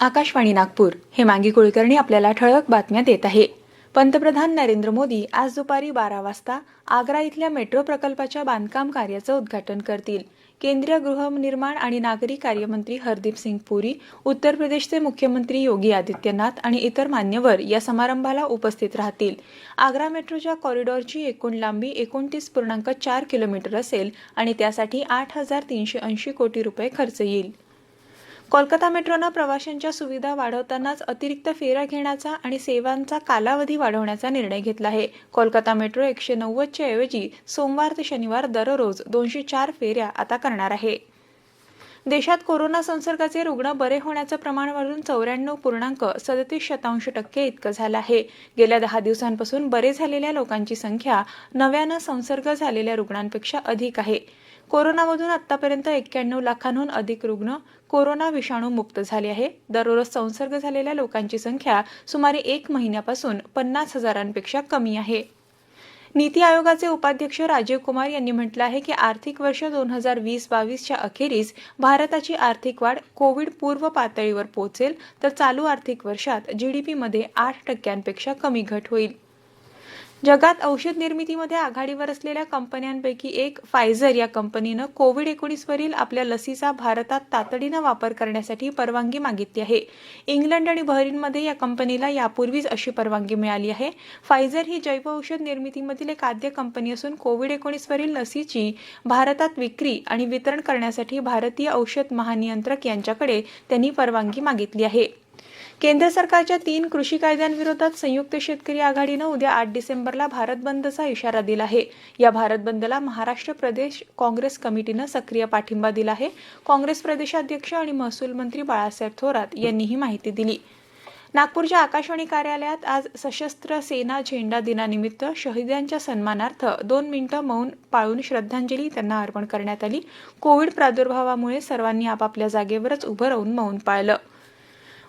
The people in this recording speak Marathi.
आकाशवाणी नागपूर. हेमांगी कुलकर्णी आपल्याला ठळक बातम्या देत आहे. पंतप्रधान नरेंद्र मोदी आज दुपारी बारा वाजता आग्रा इथल्या मेट्रो प्रकल्पाच्या बांधकाम कार्याचं उद्घाटन करतील. केंद्रीय गृहनिर्माण आणि नागरी कार्यमंत्री हरदीप सिंग पुरी उत्तर प्रदेशचे मुख्यमंत्री योगी आदित्यनाथ आणि इतर मान्यवर या समारंभाला उपस्थित राहतील. आग्रा मेट्रोच्या कॉरिडॉरची एकूण लांबी एकोणतीस पूर्णांक चार किलोमीटर असेल आणि त्यासाठी आठ हजार तीनशे ऐंशी कोटी रुपये खर्च येईल. कोलकाता मेट्रोनं प्रवाशांच्या सुविधा वाढवतानाच अतिरिक्त फेऱ्या घेण्याचा आणि सेवांचा कालावधी वाढवण्याचा निर्णय घेतला आहे. कोलकाता मेट्रो एकशे नव्वदच्या ऐवजी सोमवार ते शनिवार दररोज दोनशे चार फेऱ्या आता करणार आहे. देशात कोरोना संसर्गाचे रुग्ण बरे होण्याचं प्रमाण वाढून चौऱ्याण्णव पूर्णांक सदतीस शतांश टक्के इतकं झालं आहे. गेल्या दहा दिवसांपासून बरे झालेल्या लोकांची संख्या नव्यानं संसर्ग झालेल्या रुग्णांपेक्षा अधिक आहे. कोरोनामधून आतापर्यंत एक्क्याण्णव लाखांहून अधिक रुग्ण कोरोना विषाणू मुक्त झाले आहे. दररोज संसर्ग झालेल्या लोकांची संख्या सुमारे एक महिन्यापासून पन्नास हजारांपेक्षा कमी आहे. नीती आयोगाचे उपाध्यक्ष राजीव कुमार यांनी म्हटलं आहे की आर्थिक वर्ष दोन हजार वीस बावीसच्या अखेरीस भारताची आर्थिक वाढ कोविड पूर्व पातळीवर पोहोचेल तर चालू आर्थिक वर्षात जीडीपीमध्ये आठ टक्क्यांपेक्षा कमी घट होईल. जगात औषध निर्मितीमध्ये आघाडीवर असलेल्या कंपन्यांपैकी एक फायझर या कंपनीनं कोविड एकोणीसवरील आपल्या लसीचा भारतात तातडीनं वापर करण्यासाठी परवानगी मागितली आहे. इंग्लंड आणि बहरीनमध्ये या कंपनीला यापूर्वीच अशी परवानगी मिळाली आहे. फायझर ही जैव औषध निर्मितीमधील एक आद्य कंपनी असून कोविड एकोणीसवरील लसीची भारतात विक्री आणि वितरण करण्यासाठी भारतीय औषध महानियंत्रक यांच्याकडे त्यांनी परवानगी मागितली आहे. केंद्र सरकारच्या तीन कृषी कायद्यांविरोधात संयुक्त शेतकरी आघाडीनं उद्या आठ डिसेंबरला भारत बंदचा इशारा दिला आहे. या भारत बंदला महाराष्ट्र प्रदेश काँग्रेस कमिटीनं सक्रिय पाठिंबा दिला आहे. काँग्रेस प्रदेशाध्यक्ष आणि महसूल मंत्री बाळासाहेब थोरात यांनी ही माहिती दिली. नागपूरच्या आकाशवाणी कार्यालयात आज सशस्त्र सेना झेंडा दिनानिमित्त शहीदांच्या सन्मानार्थ दोन मिनिटं मौन पाळून श्रद्धांजली त्यांना अर्पण करण्यात आली. कोविड प्रादुर्भावामुळे सर्वांनी आपापल्या जागेवरच उभं राहून मौन पाळलं.